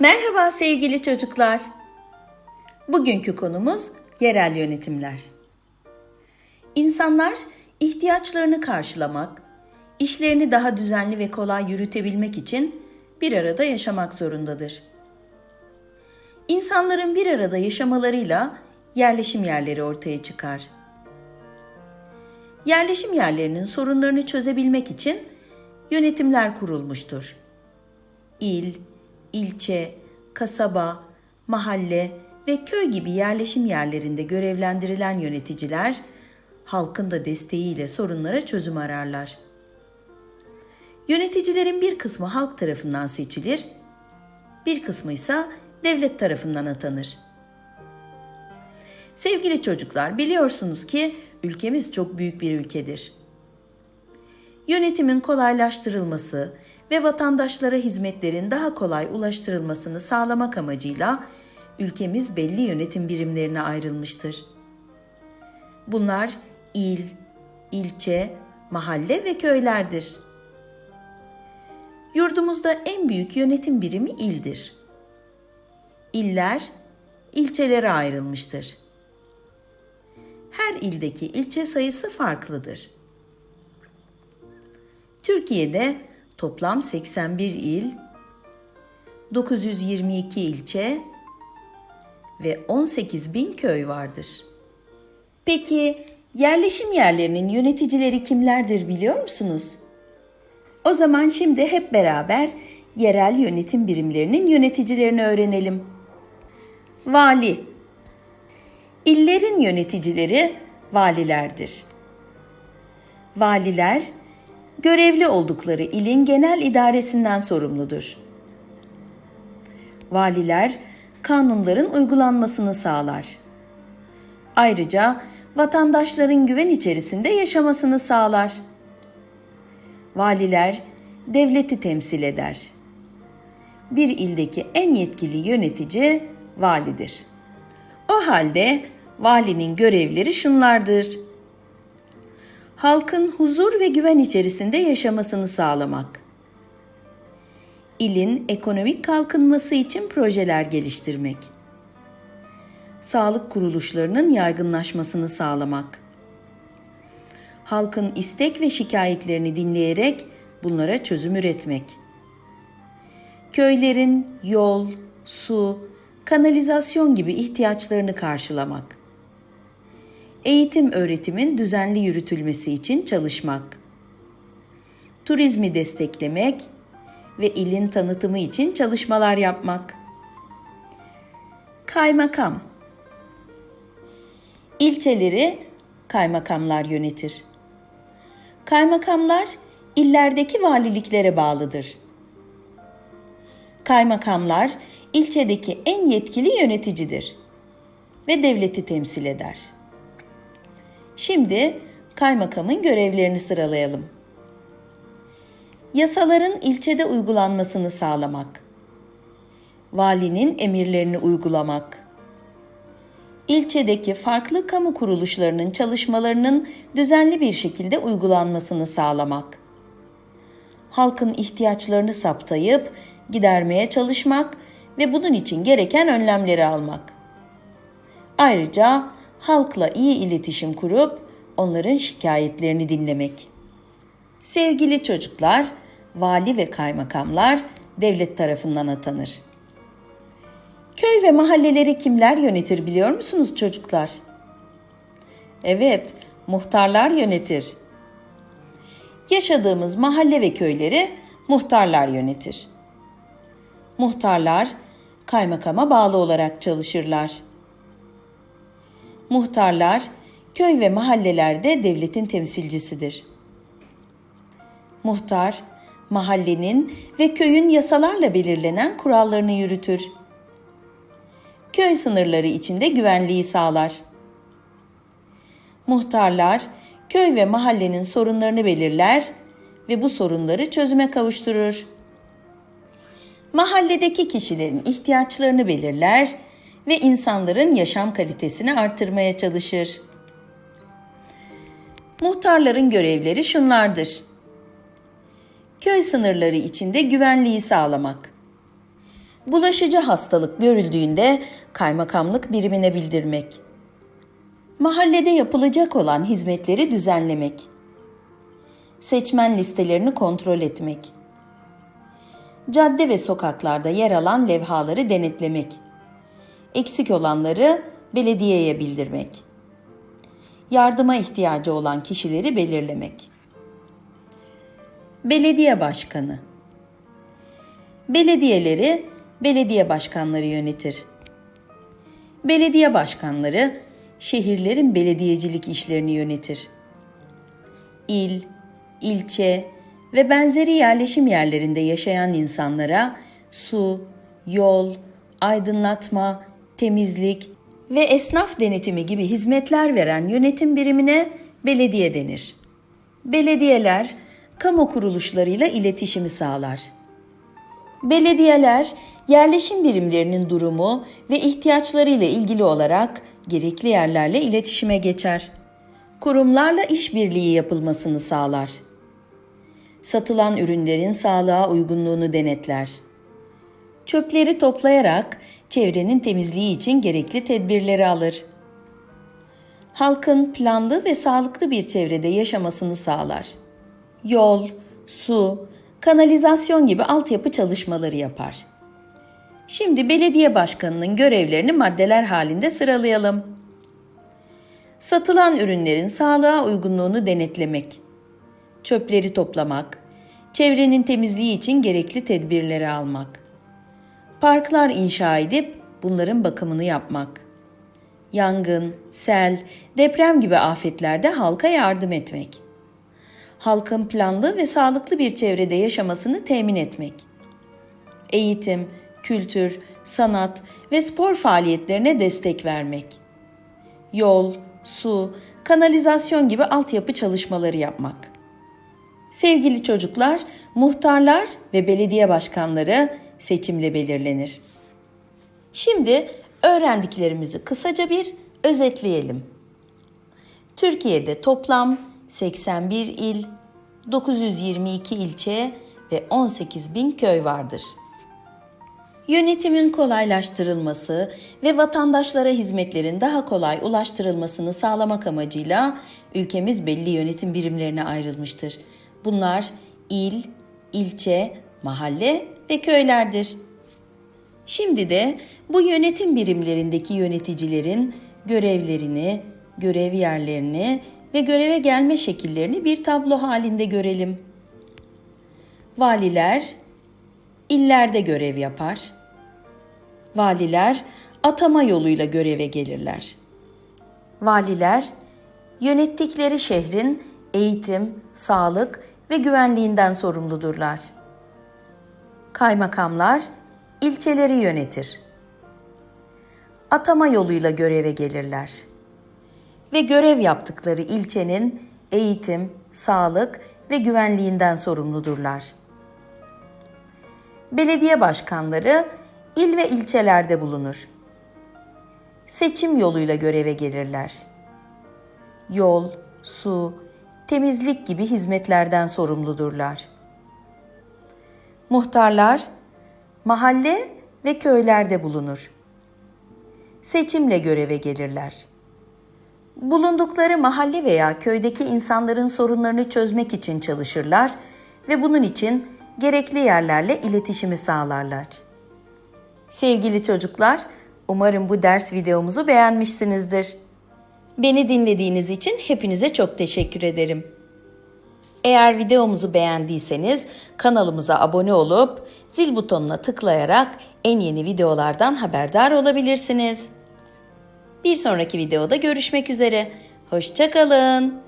Merhaba sevgili çocuklar. Bugünkü konumuz yerel yönetimler. İnsanlar ihtiyaçlarını karşılamak, işlerini daha düzenli ve kolay yürütebilmek için bir arada yaşamak zorundadır. İnsanların bir arada yaşamalarıyla yerleşim yerleri ortaya çıkar. Yerleşim yerlerinin sorunlarını çözebilmek için yönetimler kurulmuştur. İl, ilçe, kasaba, mahalle ve köy gibi yerleşim yerlerinde görevlendirilen yöneticiler halkın da desteğiyle sorunlara çözüm ararlar. Yöneticilerin bir kısmı halk tarafından seçilir, bir kısmı ise devlet tarafından atanır. Sevgili çocuklar, biliyorsunuz ki ülkemiz çok büyük bir ülkedir. Yönetimin kolaylaştırılması ve vatandaşlara hizmetlerin daha kolay ulaştırılmasını sağlamak amacıyla ülkemiz belli yönetim birimlerine ayrılmıştır. Bunlar il, ilçe, mahalle ve köylerdir. Yurdumuzda en büyük yönetim birimi ildir. İller ilçelere ayrılmıştır. Her ildeki ilçe sayısı farklıdır. Türkiye'de toplam 81 il, 922 ilçe ve 18 bin köy vardır. Peki yerleşim yerlerinin yöneticileri kimlerdir biliyor musunuz? O zaman şimdi hep beraber yerel yönetim birimlerinin yöneticilerini öğrenelim. Vali İllerin yöneticileri valilerdir. Valiler görevli oldukları ilin genel idaresinden sorumludur. Valiler kanunların uygulanmasını sağlar. Ayrıca vatandaşların güven içerisinde yaşamasını sağlar. Valiler devleti temsil eder. Bir ildeki en yetkili yönetici validir. O halde valinin görevleri şunlardır halkın huzur ve güven içerisinde yaşamasını sağlamak. İlin ekonomik kalkınması için projeler geliştirmek. Sağlık kuruluşlarının yaygınlaşmasını sağlamak. Halkın istek ve şikayetlerini dinleyerek bunlara çözüm üretmek. Köylerin yol, su, kanalizasyon gibi ihtiyaçlarını karşılamak eğitim öğretimin düzenli yürütülmesi için çalışmak. Turizmi desteklemek ve ilin tanıtımı için çalışmalar yapmak. Kaymakam İlçeleri kaymakamlar yönetir. Kaymakamlar illerdeki valiliklere bağlıdır. Kaymakamlar ilçedeki en yetkili yöneticidir ve devleti temsil eder.'' Şimdi kaymakamın görevlerini sıralayalım. Yasaların ilçede uygulanmasını sağlamak. Valinin emirlerini uygulamak. İlçedeki farklı kamu kuruluşlarının çalışmalarının düzenli bir şekilde uygulanmasını sağlamak. Halkın ihtiyaçlarını saptayıp gidermeye çalışmak ve bunun için gereken önlemleri almak. Ayrıca halkla iyi iletişim kurup onların şikayetlerini dinlemek. Sevgili çocuklar, vali ve kaymakamlar devlet tarafından atanır. Köy ve mahalleleri kimler yönetir biliyor musunuz çocuklar? Evet, muhtarlar yönetir. Yaşadığımız mahalle ve köyleri muhtarlar yönetir. Muhtarlar kaymakama bağlı olarak çalışırlar. Muhtarlar köy ve mahallelerde devletin temsilcisidir. Muhtar, mahallenin ve köyün yasalarla belirlenen kurallarını yürütür. Köy sınırları içinde güvenliği sağlar. Muhtarlar, köy ve mahallenin sorunlarını belirler ve bu sorunları çözüme kavuşturur. Mahalledeki kişilerin ihtiyaçlarını belirler ve insanların yaşam kalitesini artırmaya çalışır. Muhtarların görevleri şunlardır. Köy sınırları içinde güvenliği sağlamak. Bulaşıcı hastalık görüldüğünde kaymakamlık birimine bildirmek. Mahallede yapılacak olan hizmetleri düzenlemek. Seçmen listelerini kontrol etmek. Cadde ve sokaklarda yer alan levhaları denetlemek. Eksik olanları belediyeye bildirmek. Yardıma ihtiyacı olan kişileri belirlemek. Belediye başkanı Belediyeleri belediye başkanları yönetir. Belediye başkanları şehirlerin belediyecilik işlerini yönetir. İl, ilçe ve benzeri yerleşim yerlerinde yaşayan insanlara su, yol, aydınlatma, temizlik ve esnaf denetimi gibi hizmetler veren yönetim birimine belediye denir. Belediyeler kamu kuruluşlarıyla iletişimi sağlar. Belediyeler yerleşim birimlerinin durumu ve ihtiyaçlarıyla ilgili olarak gerekli yerlerle iletişime geçer. Kurumlarla işbirliği yapılmasını sağlar. Satılan ürünlerin sağlığa uygunluğunu denetler. Çöpleri toplayarak çevrenin temizliği için gerekli tedbirleri alır. Halkın planlı ve sağlıklı bir çevrede yaşamasını sağlar. Yol, su, kanalizasyon gibi altyapı çalışmaları yapar. Şimdi belediye başkanının görevlerini maddeler halinde sıralayalım. Satılan ürünlerin sağlığa uygunluğunu denetlemek, çöpleri toplamak, çevrenin temizliği için gerekli tedbirleri almak, parklar inşa edip bunların bakımını yapmak, yangın, sel, deprem gibi afetlerde halka yardım etmek, halkın planlı ve sağlıklı bir çevrede yaşamasını temin etmek, eğitim, kültür, sanat ve spor faaliyetlerine destek vermek, yol, su, kanalizasyon gibi altyapı çalışmaları yapmak. Sevgili çocuklar, muhtarlar ve belediye başkanları seçimle belirlenir. Şimdi öğrendiklerimizi kısaca bir özetleyelim. Türkiye'de toplam 81 il, 922 ilçe ve 18 bin köy vardır. Yönetimin kolaylaştırılması ve vatandaşlara hizmetlerin daha kolay ulaştırılmasını sağlamak amacıyla ülkemiz belli yönetim birimlerine ayrılmıştır. Bunlar il, ilçe, mahalle ve köylerdir. Şimdi de bu yönetim birimlerindeki yöneticilerin görevlerini, görev yerlerini ve göreve gelme şekillerini bir tablo halinde görelim. Valiler illerde görev yapar. Valiler atama yoluyla göreve gelirler. Valiler yönettikleri şehrin eğitim, sağlık ve güvenliğinden sorumludurlar. Kaymakamlar ilçeleri yönetir. Atama yoluyla göreve gelirler. Ve görev yaptıkları ilçenin eğitim, sağlık ve güvenliğinden sorumludurlar. Belediye başkanları il ve ilçelerde bulunur. Seçim yoluyla göreve gelirler. Yol, su, temizlik gibi hizmetlerden sorumludurlar. Muhtarlar mahalle ve köylerde bulunur. Seçimle göreve gelirler. Bulundukları mahalle veya köydeki insanların sorunlarını çözmek için çalışırlar ve bunun için gerekli yerlerle iletişimi sağlarlar. Sevgili çocuklar, umarım bu ders videomuzu beğenmişsinizdir. Beni dinlediğiniz için hepinize çok teşekkür ederim. Eğer videomuzu beğendiyseniz kanalımıza abone olup zil butonuna tıklayarak en yeni videolardan haberdar olabilirsiniz. Bir sonraki videoda görüşmek üzere. Hoşçakalın.